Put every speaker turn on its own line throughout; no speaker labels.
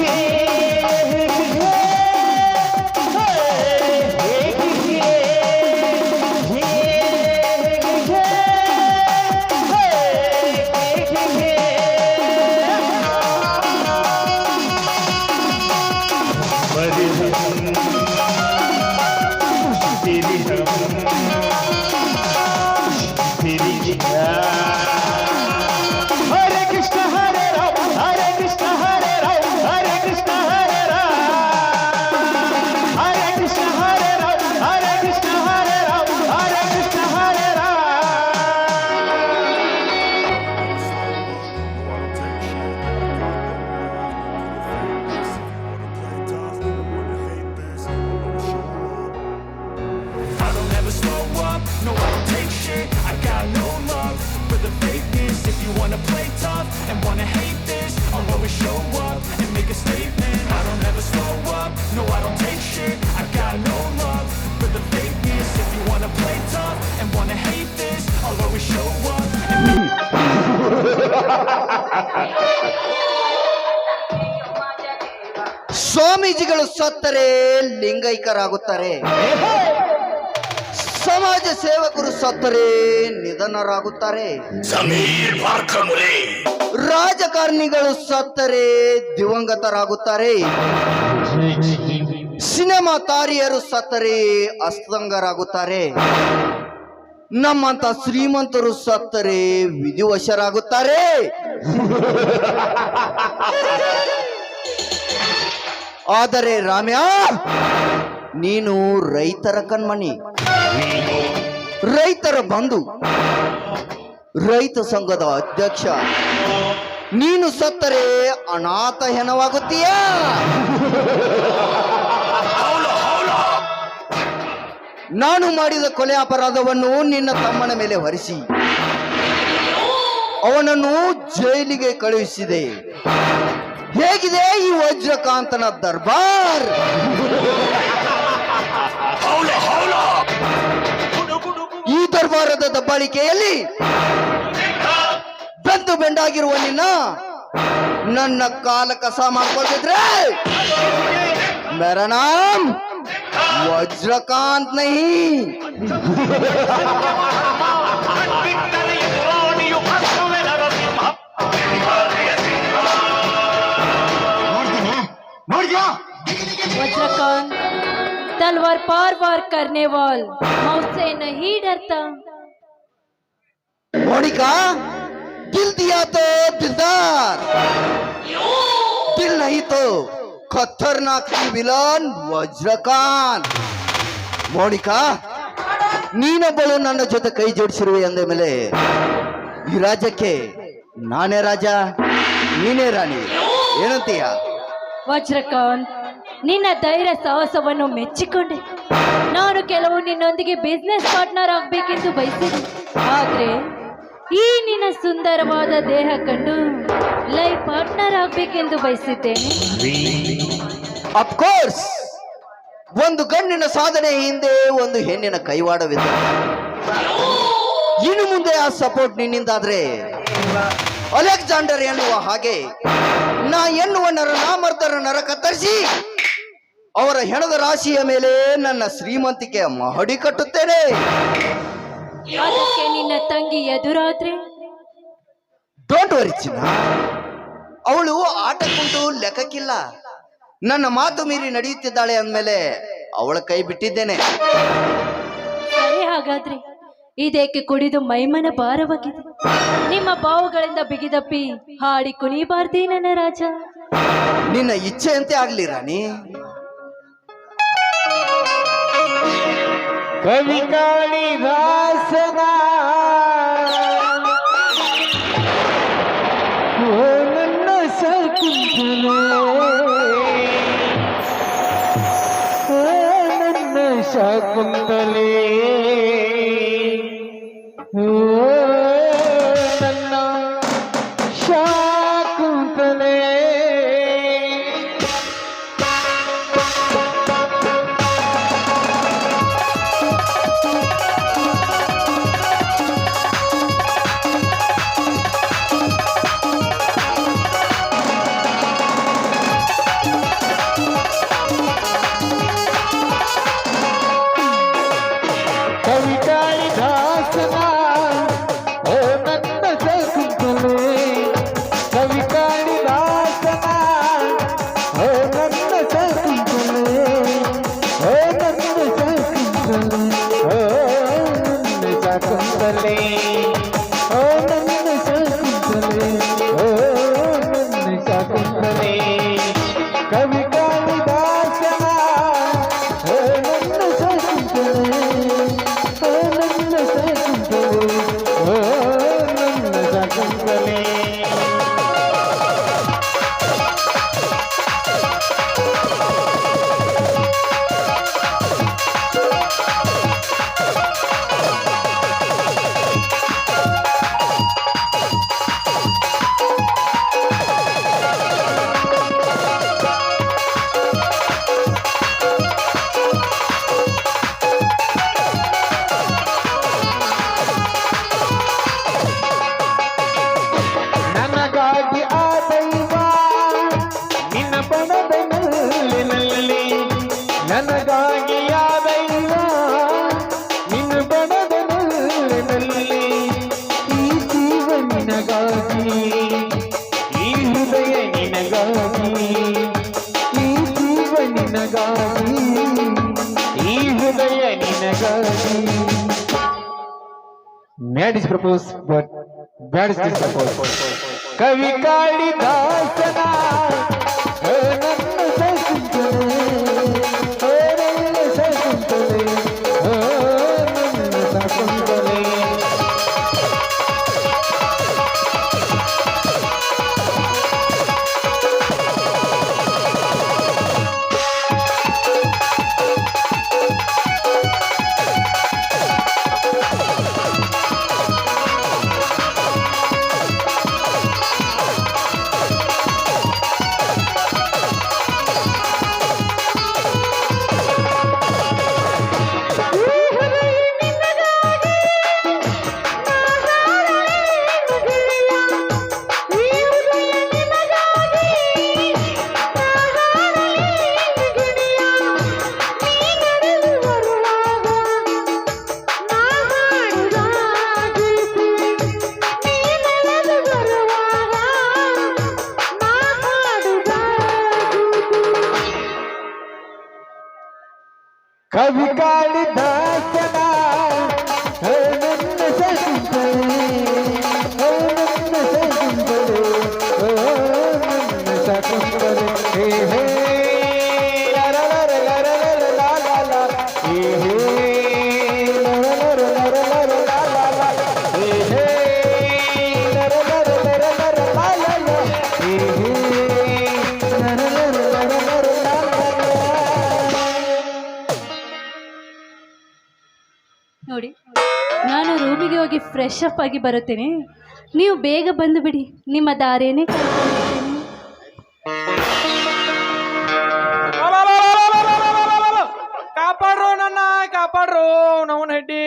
Yeah.
ಸ್ವಾಮೀಜಿಗಳು ಸತ್ತರೆ ಲಿಂಗೈಕ್ಯರಾಗುತ್ತಾರೆ ಸಮಾಜ ಸೇವಕರು ಸತ್ತರೆ ನಿಧನರಾಗುತ್ತಾರೆ. ರಾಜಕಾರಣಿಗಳು ಸತ್ತರೆ ದಿವಂಗತರಾಗುತ್ತಾರೆ. ಸಿನಿಮಾ ತಾರಿಯರು ಸತ್ತರೆ ಅಸ್ತಂಗರಾಗುತ್ತಾರೆ. ನಮ್ಮಂತ ಶ್ರೀಮಂತರು ಸತ್ತರೆ ವಿಧಿವಶರಾಗುತ್ತಾರೆ. ಆದರೆ ರಾಮ್ಯ, ನೀನು ರೈತರ ಕಣ್ಮಣಿ. ರೈತರ ಬಂಧು. ರೈತ ಸಂಘದ ಅಧ್ಯಕ್ಷ. ನೀನು ಸತ್ತರೆ ಅನಾಥ ಹೆಣವಾಗುತ್ತೀಯಾ ನಾನು ಮಾಡಿದ ಕೊಲೆ ಅಪರಾಧವನ್ನು ನಿನ್ನ ತಮ್ಮನ ಮೇಲೆ ಹೊರಿಸಿ. ಅವನನ್ನು ಜೈಲಿಗೆ ಕಳುಹಿಸಿದೆ. ಹೇಗಿದೆ ಈ ವಜ್ರಕಾಂತನ ದರ್ಬಾರ್? ಈ ದರ್ಬಾರದ ದಬ್ಬಾಳಿಕೆಯಲ್ಲಿ ಬೆಂದು ಬೆಂಡಾಗಿರುವ ನಿನ್ನ ನನ್ನ ಕಾಲ ಕಸ ಮಾಡ್ಕೊಳ್ತಿದ್ರೆ ಮೇರಾ वज्रकांत नहीं।
वज्रकांत तलवार पार पार करने वाल मैं से नहीं डरता।
मोनिका का दिल दिया तो दिलदार। दिल नहीं तो ಖತರ್ನಾಕ್ ವಿಲನ್ ವಜ್ರಕಾನ್ ಮೋನಿಕಾ ನೀನೊಬ್ಬಳು ನನ್ನ ಜೊತೆ ಕೈ ಜೋಡಿಸಿರುವೆ ಎಂದ ಮೇಲೆ ಈ ರಾಜ್ಯಕ್ಕೆ ನಾನೇ ರಾಜ ನೀನೇ ರಾಣಿ ಏನಂತೀಯ
ವಜ್ರಕಾನ್ ನಿನ್ನ ಧೈರ್ಯ ಸಾಹಸವನ್ನು ಮೆಚ್ಚಿಕೊಂಡೆ. ನಾನು ಕೆಲವು ನಿನ್ನೊಂದಿಗೆ ಬಿಸ್ನೆಸ್ ಪಾರ್ಟ್ನರ್ ಆಗಬೇಕೆಂದು ಬಯಸಿದೆ. ಆದರೆ ಈ ನಿನ್ನ ಸುಂದರವಾದ ದೇಹ ಕಂಡು ಲೈಫ್ ಪಾರ್ಟ್ನರ್ ಆಗ್ಬೇಕೆಂದು ಬಯಸಿದ್ದೇನೆ.
ಅಫ್ಕೋರ್ಸ್ ಒಂದು ಗಂಡಿನ ಸಾಧನೆ ಹಿಂದೆ ಒಂದು ಹೆಣ್ಣಿನ ಕೈವಾಡವಿದೆ. ಇನ್ನು ಮುಂದೆ ಆ ಸಪೋರ್ಟ್ ನಿನ್ನಿಂದಾದ್ರೆ ಅಲೆಕ್ಸಾಂಡರ್ ಎನ್ನುವ ಹಾಗೆ ನಾ ಎನ್ನುವ ನರ ನಾಮರ್ದರ ನರ ಕತ್ತರಿಸಿ ಅವರ ಹೆಣದ ರಾಶಿಯ ಮೇಲೆ ನನ್ನ ಶ್ರೀಮಂತಿಕೆಯ ಮಹಡಿ ಕಟ್ಟುತ್ತೇನೆ.
ಅದಕ್ಕೆ ನಿನ್ನ ತಂಗಿ ಎದುರಾದ್ರೆ?
ಡೋಂಟ್ ವರಿ ಚಿನ್ನ. ಅವಳು ಆಟಕ್ಕುಂಟು ಲೆಕ್ಕಕ್ಕಿಲ್ಲ. ನನ್ನ ಮಾತು ಮೀರಿ ನಡೆಯುತ್ತಿದ್ದಾಳೆ ಅಂದಮೇಲೆ ಅವಳ ಕೈ ಬಿಟ್ಟಿದ್ದೇನೆ.
ಸರಿ ಹಾಗಾದ್ರೆ ಇದಕ್ಕೆ ಕುಡಿದು ಮೈಮನ ಭಾರವಾಗಿದೆ. ನಿಮ್ಮ ಬಾವುಗಳಿಂದ ಬಿಗಿದಪ್ಪಿ ಹಾಡಿ ಕುಣಿಬಾರ್ದೇ ನನ್ನ ರಾಜ.
ನಿನ್ನ ಇಚ್ಛೆಯಂತೆ ಆಗ್ಲಿ ರಾಣಿ.
ಕವಿ ಕಾಳಿದಾಸನ
purpose, but that's
the purpose. Kavi Kali Dasana. Hey! ಆಗಿ ಬರುತ್ತೇನೆ? ನೀವು ಬೇಗ ಬಂದು ಬಿಡಿ. ನಿಮ್ಮ ದಾರೇನೆ
ಕಾಪಾಡ್ರೋ ನನ್ನ ಕಾಪಾಡ್ರು ನವನ್ ಹೆಡ್ಡಿ.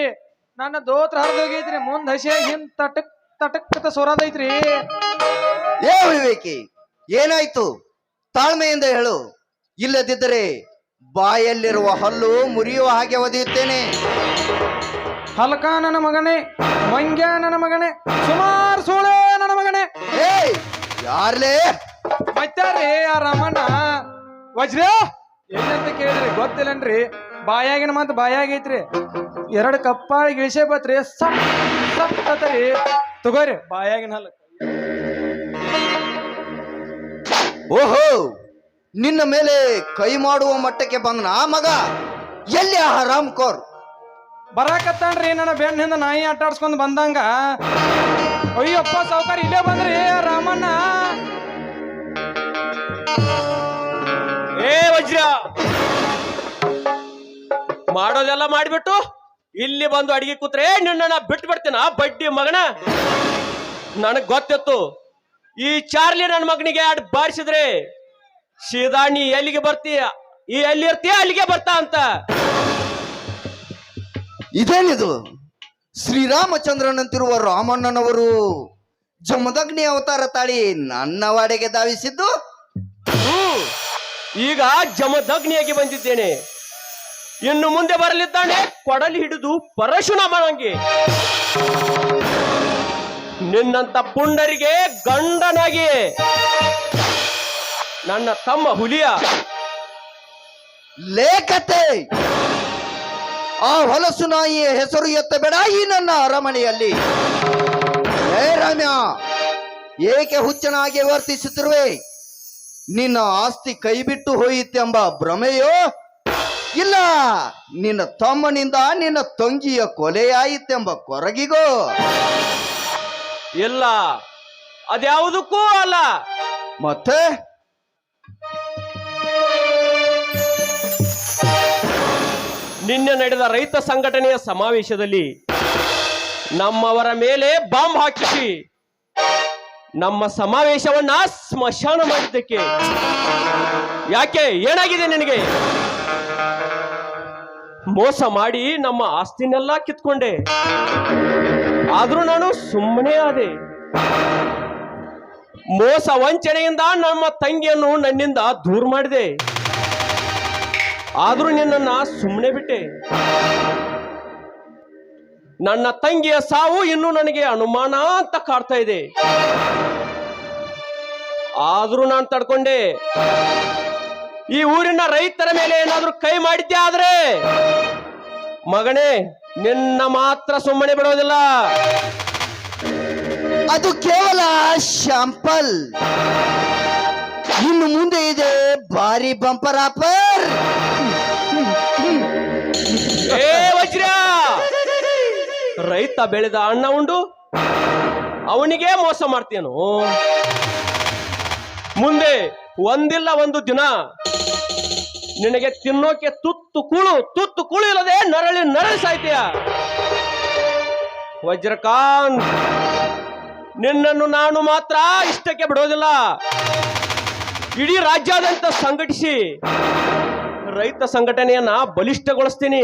ನನ್ನ ದೋತ್ರ ಹರಿದೋಗೈತ್ರಿ. ಮುಂದ್ ಹಸಿ ಹಿಂದ್ ತಟಕ್ ತಟಕ್ ಸೊರದೈತ್ರಿ.
ಏ ವಿವೇಕಿ ಏನಾಯ್ತು? ತಾಳ್ಮೆಯಿಂದ ಹೇಳು. ಇಲ್ಲದಿದ್ದರೆ ಬಾಯಲ್ಲಿರುವ ಹಲ್ಲು ಮುರಿಯುವ ಹಾಗೆ ಒದೆಯುತ್ತೇನೆ.
ಹಲ್ಕ ನನ್ನ ಮಗನೇ ಮಂಗ್ಯ ನನ್ನ ಮಗನೇ ಸುಮಾರ್ ಸೋಳೆ ನನ್ನ ಮಗನೇ.
ಏಯ್ ಯಾರ್ಲೇ?
ಮತ್ತಾರಿ ಆ ರಮಣ್ಣ ವಜ್ರ ಏನಂತ ಕೇಳಿದ್ರಿ ಗೊತ್ತಿಲ್ಲನ್ರಿ. ಬಾಯಾಗಿನ ಮಾತು ಬಾಯಾಗೈತ್ರಿ ಎರಡು ಕಪ್ಪಾಳಿ ಗಿಳಿಸೇ ಬತ್ರಿ. ಸಪ್ ಸಪ್ ತಗೋರಿ ಬಾಯಾಗಿನ ಹಲಕ
ಓಹೋ ನಿನ್ನ ಮೇಲೆ ಕೈ ಮಾಡುವ ಮಟ್ಟಕ್ಕೆ ಬಂದ ಆ ಮಗ. ಎಲ್ಲಿ ಆ ಹರಾಮ್ ಕೋರ್
ಬರಾಕತ್ತಾನ್ರಿ, ನನ್ನ ಬೆನ್ನಿಂದ ನಾಯಿ ಆಟಾಡ್ಸ್ಕೊಂಡ್ ಬಂದಂಗ. ಅಯ್ಯಪ್ಪ, ಸಾವುಕಾರ, ಇಲ್ಲೇ ಬಂದ್ರಿ, ರಾಮಣ್ಣ.
ಏ, ವಜ್ರ. ಮಾಡೋದೆಲ್ಲ ಮಾಡಿಬಿಟ್ಟು ಇಲ್ಲಿ ಬಂದು ಅಡಿಗೆ ಕೂತ್ರೆ ನಿನ್ನ ಬಿಟ್ಟು ಬಿಡ್ತೀನ, ಬಡ್ಡಿ ಮಗನ? ನನಗ್ ಗೊತ್ತಿತ್ತು. ಈ ಚಾರ್ಲಿ ನನ್ನ ಮಗನಿಗೆ ಅಡ್ ಬಾರಿಸಿದ್ರೆ, ಸೀದಾ ಎಲ್ಲಿಗೆ ಬರ್ತೀಯ? ಈ ಎಲ್ಲಿ ಇರ್ತೀಯ, ಅಲ್ಲಿಗೆ ಬರ್ತಾ ಅಂತ.
ಇದೇನಿದು? ಶ್ರೀರಾಮಚಂದ್ರನಂತಿರುವ ರಾಮಣ್ಣನವರು ಜಮದಗ್ನಿ ಅವತಾರ ತಾಳಿ ನನ್ನ ವಾಡೆಗೆ ಧಾವಿಸಿದ್ದು?
ಈಗ ಜಮದಗ್ನಿಯಾಗಿ ಬಂದಿದ್ದೇನೆ. ಇನ್ನು ಮುಂದೆ ಬರಲಿದ್ದಾನೆ ಕೊಡಲಿ ಹಿಡಿದು ಪರಶುರಾಮನಂಗೆ ನಿನ್ನಂತ ಪುಂಡರಿಗೆ ಗಂಡನಾಗಿ. ನನ್ನ ತಮ್ಮ ಹುಲಿಯ.
ಲೇಖತೆ! ಆ ಹೊಲಸು ನಾಯಿಯ ಹೆಸರು ಎತ್ತಬೇಡ ಈ ನನ್ನ ಅರಮನೆಯಲ್ಲಿ. ಹೇ ರಾಮ್ಯ ಏಕೆ ಹುಚ್ಚನಾಗಿ ವರ್ತಿಸುತ್ತಿರುವೆ? ನಿನ್ನ ಆಸ್ತಿ ಕೈಬಿಟ್ಟು ಹೋಯಿತೆಂಬ ಭ್ರಮೆಯೋ? ಇಲ್ಲ ನಿನ್ನ ತಮ್ಮನಿಂದ ನಿನ್ನ ತಂಗಿಯ ಕೊಲೆಯಾಯಿತೆಂಬ ಕೊರಗಿಗೋ?
ಇಲ್ಲ ಅದ್ಯಾವುದಕ್ಕೂ ಅಲ್ಲ.
ಮತ್ತೆ?
ನಿನ್ನೆ ನಡೆದ ರೈತ ಸಂಘಟನೆಯ ಸಮಾವೇಶದಲ್ಲಿ ನಮ್ಮವರ ಮೇಲೆ ಬಾಂಬ್ ಹಾಕಿಸಿ ನಮ್ಮ ಸಮಾವೇಶವನ್ನ ಸ್ಮಶಾನ ಮಾಡಿದ್ದಕ್ಕೆ ಯಾಕೆ ಏನಾಗಿದೆ ನಿನಗೆ? ಮೋಸ ಮಾಡಿ ನಮ್ಮ ಆಸ್ತಿನೆಲ್ಲ ಕಿತ್ಕೊಂಡೆ. ಆದ್ರೂ ನಾನು ಸುಮ್ಮನೆ ಆದೆ. ಮೋಸ ವಂಚನೆಯಿಂದ ನಮ್ಮ ತಂಗಿಯನ್ನು ನನ್ನಿಂದ ದೂರ ಮಾಡಿದೆ. ಆದ್ರೂ ನಿನ್ನನ್ನ ಸುಮ್ಮನೆ ಬಿಟ್ಟೆ. ನನ್ನ ತಂಗಿಯ ಸಾವು ಇನ್ನೂ ನನಗೆ ಅನುಮಾನ ಅಂತ ಕಾಡ್ತಾ ಇದೆ. ಆದರೂ ನಾನು ತಡ್ಕೊಂಡೆ. ಈ ಊರಿನ ರೈತರ ಮೇಲೆ ಏನಾದರೂ ಕೈ ಮಾಡಿದ್ದೆ ಆದ್ರೆ? ಮಗನೇ, ನಿನ್ನ ಮಾತ್ರ ಸುಮ್ಮನೆ ಬಿಡೋದಿಲ್ಲ.
ಅದು ಕೇವಲ ಶಾಂಪಲ್ ಇನ್ನು ಮುಂದೆ ಇದೆ ಭಾರಿ ಬಂಪರ್ ಆಫರ್.
ಏ, ವಜ್ರ! ರೈತ ಬೆಳೆದ ಅಣ್ಣ ಉಂಡು, ಅವನಿಗೆ ಮೋಸ ಮಾಡ್ತೇನು ಮುಂದೆ ಒಂದಿಲ್ಲ ಒಂದು ದಿನ, ನಿನಗೆ ತಿನ್ನೋಕೆ ತುತ್ತು ಕುಳು ತುತ್ತು ಕುಳು ಇಲ್ಲದೆ ನರಳಿ ನರಳಿ ಸಾಯ್ತೀಯ. ವಜ್ರಕಾಂತ್, ನಿನ್ನನ್ನು ನಾನು ಮಾತ್ರ ಇಷ್ಟಕ್ಕೆ ಬಿಡೋದಿಲ್ಲ. ಇಡೀ ರಾಜ್ಯಾದ್ಯಂತ ಸಂಘಟಿಸಿ ರೈತ ಸಂಘಟನೆಯನ್ನ ಬಲಿಷ್ಠಗೊಳಿಸ್ತೀನಿ.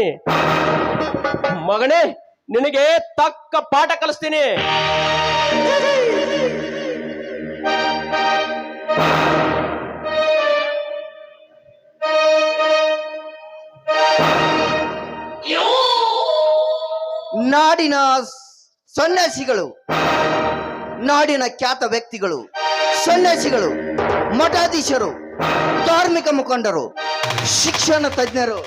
ಮಗನೇ, ನಿನಗೆ ತಕ್ಕ ಪಾಠ ಕಲಿಸ್ತೀನಿ.
ನಾಡಿನ ಸನ್ಯಾಸಿಗಳು, ನಾಡಿನ ಖ್ಯಾತ ವ್ಯಕ್ತಿಗಳು, ಸನ್ಯಾಸಿಗಳು, ಮಠಾಧೀಶರು, ಧಾರ್ಮಿಕ ಮುಖಂಡರು ಶಿಕ್ಷಣ ತಜ್ಞರು,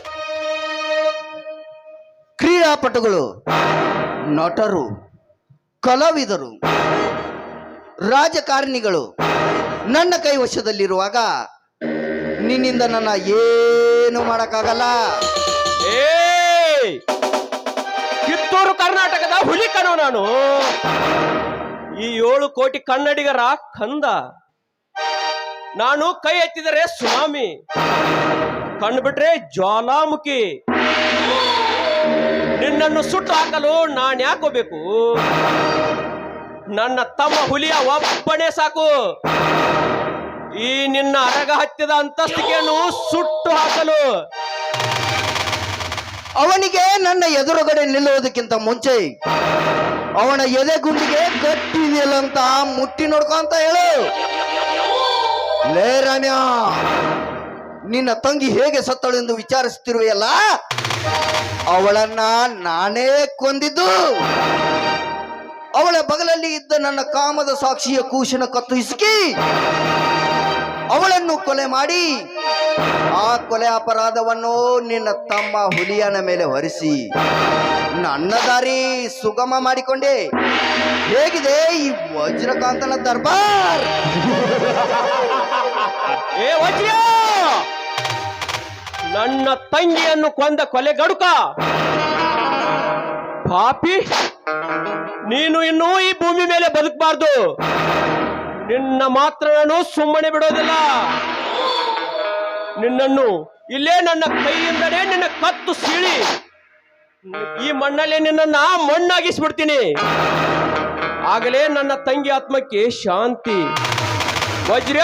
ಕ್ರೀಡಾಪಟುಗಳು, ನಟರು, ಕಲಾವಿದರು, ರಾಜಕಾರಣಿಗಳು ನನ್ನ ಕೈವಶದಲ್ಲಿರುವಾಗ ನಿನ್ನಿಂದ ನನ್ನ ಏನು ಮಾಡಕ್ಕಾಗಲ್ಲ.
ಕಿತ್ತೂರು ಕರ್ನಾಟಕದ ಹುಲಿ ಕಣೋ ನಾನು. ಈ ಏಳು ಕೋಟಿ ಕನ್ನಡಿಗರ ಕಂದ. ನಾನು ಕೈ ಎತ್ತಿದರೆ ಸುನಾಮಿ. ಕಣ್ಣು ಬಿಟ್ರೆ ಜ್ವಾಲಾಮುಖಿ. ನಿನ್ನನ್ನು ಸುಟ್ಟು ಹಾಕಲು ನಾನು ಯಾಕೋಬೇಕು ನನ್ನ ತಮ್ಮ ಹುಲಿಯ ಒಬ್ಬನೇ ಸಾಕು. ಈ ನಿನ್ನ ಅರಗ ಹತ್ತಿದ ಅಂತಸ್ತಿಕೆಯನ್ನು ಸುಟ್ಟು ಹಾಕಲು.
ಅವನಿಗೆ ನನ್ನ ಎದುರುಗಡೆ ನಿಲ್ಲುವುದಕ್ಕಿಂತ ಮುಂಚೆ ಅವನ ಎದೆ ಗುಂಡಿಗೆ ಗಟ್ಟಿದೆಯಲ್ಲ ಅಂತ ಮುಟ್ಟಿ ನೋಡ್ಕೊಂತ ಹೇಳು. ಲೇ ರಮ್ಯಾ. ನಿನ್ನ ತಂಗಿ ಹೇಗೆ ಸತ್ತಳು ಎಂದು ವಿಚಾರಿಸುತ್ತಿರುವೆಯಲ್ಲ? ಅವಳನ್ನ ನಾನೇ ಕೊಂದಿದ್ದು. ಅವಳ ಬಗಲಲ್ಲಿ ಇದ್ದ ನನ್ನ ಕಾಮದ ಸಾಕ್ಷಿಯ ಕೂಶನ ಕತ್ತು ಹಿಸುಕಿ, ಅವಳನ್ನು ಕೊಲೆ ಮಾಡಿ, ಆ ಕೊಲೆ ಅಪರಾಧವನ್ನು ನಿನ್ನ ತಮ್ಮ ಹುಲಿಯನ ಮೇಲೆ ಹೊರಿಸಿ, ನನ್ನ ದಾರಿ ಸುಗಮ ಮಾಡಿಕೊಂಡೆ. ಹೇಗಿದೆ ಈ ವಜ್ರಕಾಂತನ ದರ್ಬಾರ್?
ಏ ವಜ್ರ! ನನ್ನ ತಂಗಿಯನ್ನು ಕೊಂದ ಕೊಲೆ ಗಡುಕ. ಪಾಪಿ, ನೀನು ಇನ್ನೂ ಈ ಭೂಮಿ ಮೇಲೆ ಬದುಕಬಾರ್ದು. ನಿನ್ನ ಮಾತ್ರ ನಾನು ಸುಮ್ಮನೆ ಬಿಡೋದಿಲ್ಲ. ನಿನ್ನನ್ನು ಇಲ್ಲೇ ನನ್ನ ಕೈಯಿಂದಲೇ ನಿನ್ನ ಕತ್ತು ಸೀಳಿ. ಈ ಮಣ್ಣಲ್ಲಿ ನಿನ್ನನ್ನ ಮಣ್ಣಾಗಿಸ್ಬಿಡ್ತೀನಿ. ಆಗಲೇ ನನ್ನ ತಂಗಿ ಆತ್ಮಕ್ಕೆ ಶಾಂತಿ. ವಜ್ರ,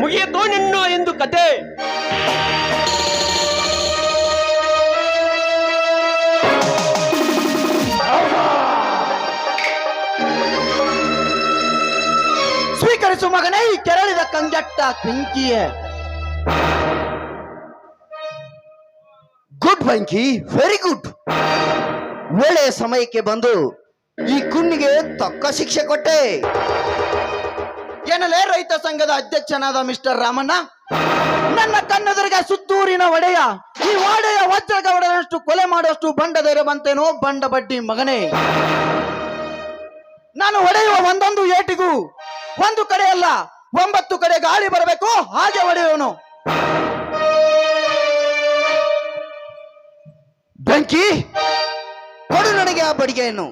ಮುಗಿಯಿತು ನಿನ್ನ ಎಂದು ಕತೆ.
ಮಗನೇ, ಈ ಕೆರಳಿದ ಕಂಜಟ್ಟ ಬೆಂಕಿಯ ಗುಡ್ ಬೆಂಕಿ ವೆರಿ ಗುಡ್ ಒಳ್ಳೆಯ ಸಮಯಕ್ಕೆ ಬಂದು ಈ ಕುಣ್ಣಿಗೆ ತಕ್ಕ ಶಿಕ್ಷೆ ಕೊಟ್ಟೆ. ಏನಲೇ ರೈತ ಸಂಘದ ಅಧ್ಯಕ್ಷನಾದ ಮಿಸ್ಟರ್ ರಾಮಣ್ಣ, ನನ್ನ ಕಣ್ಣೆದುರಿಗೆ ಸುತ್ತೂರಿನ ಒಡೆಯ, ಈ ಒಡೆಯ ವಜ್ರಗೌಡನಷ್ಟು ಕೊಲೆ ಮಾಡುವಷ್ಟು ಬಂಡ ಧೈರ್ಯ ಬಂತೇನೋ ಬಂಡ ಬಡ್ಡಿ ಮಗನೇ. ನಾನು ಒಡೆಯುವ ಒಂದೊಂದು ಏಟಿಗೂ ಒಂದು ಕಡೆ ಅಲ್ಲ, ಒಂಬತ್ತು ಕಡೆ ಗಾಳಿ ಬರಬೇಕು, ಹಾಗೆ ಹೊಡೆಯೋನು. ಬೆಂಕಿ, ಕೊಡು ನನಗೆ ಆ ಬಡಿಗೆಯನ್ನು.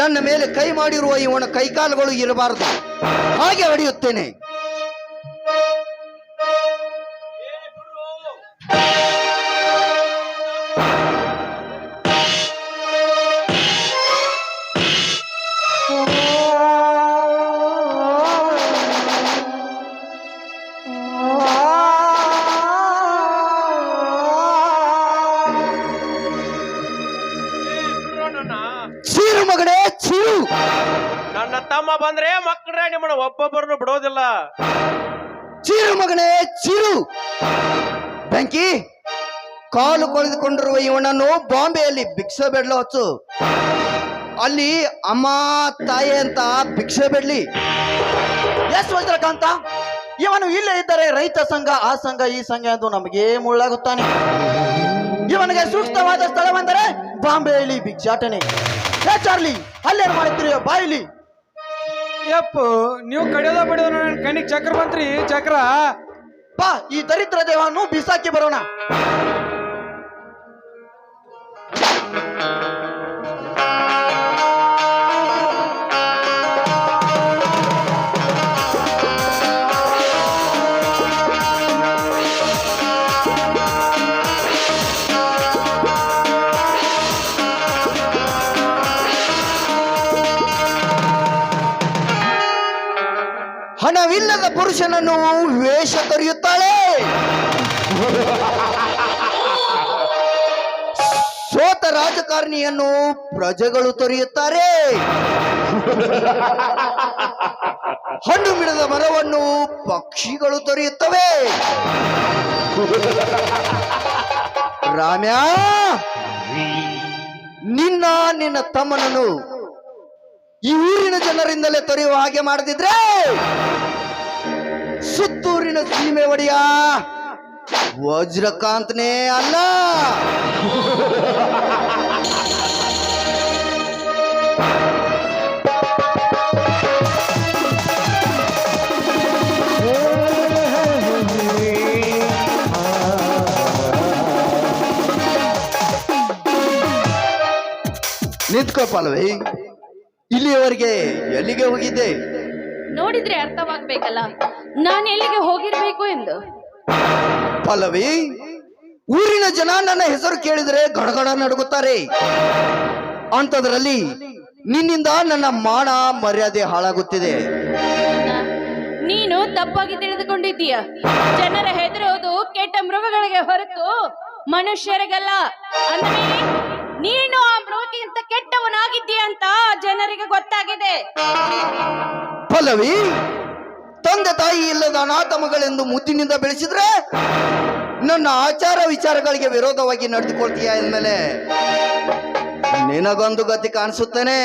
ನನ್ನ ಮೇಲೆ ಕೈ ಮಾಡಿರುವ ಇವನ ಕೈಕಾಲುಗಳು ಇರಬಾರದು. ಹಾಗೆ ಹೊಡೆಯುತ್ತೇನೆ. ಕೊಳೆದುಕೊಂಡಿರುವ ಇವನನ್ನು ಬಾಂಬೆಯಲ್ಲಿ ಭಿಕ್ಷೆ ಬೆಡ್ಲು ಹಚ್ಚು ಅಲ್ಲಿ ಅಮ್ಮ ತಾಯಿ ಅಂತ ಭಿಕ್ಷೆ ಬೆಡ್ಲಿ. ಎಸ್ ವಜ್ರಕಾಂತ ಇವನು ಇಲ್ಲೇ ಇದ್ದರೆ ರೈತ ಸಂಘ ಆ ಸಂಘ ಈ ಸಂಘ ಎಂದು ನಮಗೆ ಮುಳ್ಳಾಗುತ್ತಾನೆ. ಇವನಿಗೆ ಸೂಕ್ತವಾದ ಸ್ಥಳವೆಂದರೆ ಬಾಂಬೆಯಲ್ಲಿ ಭಿಕ್ಷಾಟನೆ. ಏ ಚಾರ್ಲಿ ಅಲ್ಲೇನು ಮಾಡಿದ್ರಿ ಬಾಯಿಲಿ.
ಯಪ್ಪು ನೀವು ಕಡಿಯೋದ ನನ್ನ ಕಣ್ಣಿಗೆ ಚಕ್ರ ಬಂತ್ರಿ ಚಕ್ರ.
ಬಾ ಈ ದರಿದ್ರ ದೇಹವನ್ನು ಬಿಸಾಕಿ ಬರೋಣ. ಹಣವಿಲ್ಲದ ಪುರುಷನನ್ನು ವೇಷ ತೊರೆಯುತ್ತಾಳೆ. ಸೋತ ರಾಜಕಾರಣಿಯನ್ನು ಪ್ರಜೆಗಳು ತೊರೆಯುತ್ತಾರೆ. ಹಣ್ಣು ಬಿಡದ ಮರವನ್ನು ಪಕ್ಷಿಗಳು ತೊರೆಯುತ್ತವೆ. ರಾಮ್ಯ, ನಿನ್ನ ನಿನ್ನ ತಮ್ಮನನ್ನು ಈ ಊರಿನ ಜನರಿಂದಲೇ ತೊರೆಯುವ ಹಾಗೆ ಮಾಡದಿದ್ರೆ ಸುತ್ತೂರಿನ ಸೀಮೆ ಒಡೆಯ ವಜ್ರಕಾಂತನೇ ಅಲ್ಲ. ನಿಂತ್ಕೋ ಪಾಲ್ವಿ ಇಲ್ಲಿಯವರೆಗೆ ಎಲ್ಲಿಗೆ ಹೋಗಿದ್ದೆ?
ನೋಡಿದ್ರೆ ಅರ್ಥವಾಗ್ಬೇಕಲ್ಲ. ನಾನು ಎಲ್ಲಿಗೆ ಹೋಗಿರ್ಬೇಕು ಎಂದು?
ಪಲ್ಲವಿ ಊರಿನ ಜನ ನನ್ನ ಹೆಸರು ಕೇಳಿದ್ರೆ ಗಡಗಡ ನಡುಗುತ್ತಾರೆ. ಅಂತದ್ರಲ್ಲಿ ನಿನ್ನಿಂದ ನನ್ನ ಮಾನ ಮರ್ಯಾದೆ ಹಾಳಾಗುತ್ತಿದೆ.
ನೀನು ತಪ್ಪಾಗಿ ತಿಳಿದುಕೊಂಡಿದ್ದೀಯ. ಜನರ ಹೆದರೋದು ಕೆಟ್ಟ ಮೃಗಗಳಿಗೆ ಹೊರತು ಮನುಷ್ಯರಿಗಲ್ಲ. ಅಂದಮೇಲೆ ನೀನು ಆ ಮೃಗಕ್ಕಿಂತ ಕೆಟ್ಟವನಾಗಿದ್ದೀಯ ಅಂತ ಜನರಿಗೆ ಗೊತ್ತಾಗಿದೆ.
ಪಲ್ಲವಿ ತಂದೆ ತಾಯಿ ಇಲ್ಲದ ಅನಾಥ ಮಗಳೆಂದು ಮುದ್ದಿನಿಂದ ಬೆಳೆಸಿದ್ರೆ ನನ್ನ ಆಚಾರ ವಿಚಾರಗಳಿಗೆ ವಿರೋಧವಾಗಿ ನಡೆದುಕೊಳ್ತೀಯ ಎಂದಮೇಲೆ ನಿನಗೊಂದು ಗತಿ ಕಾಣಿಸುತ್ತೇನೆ.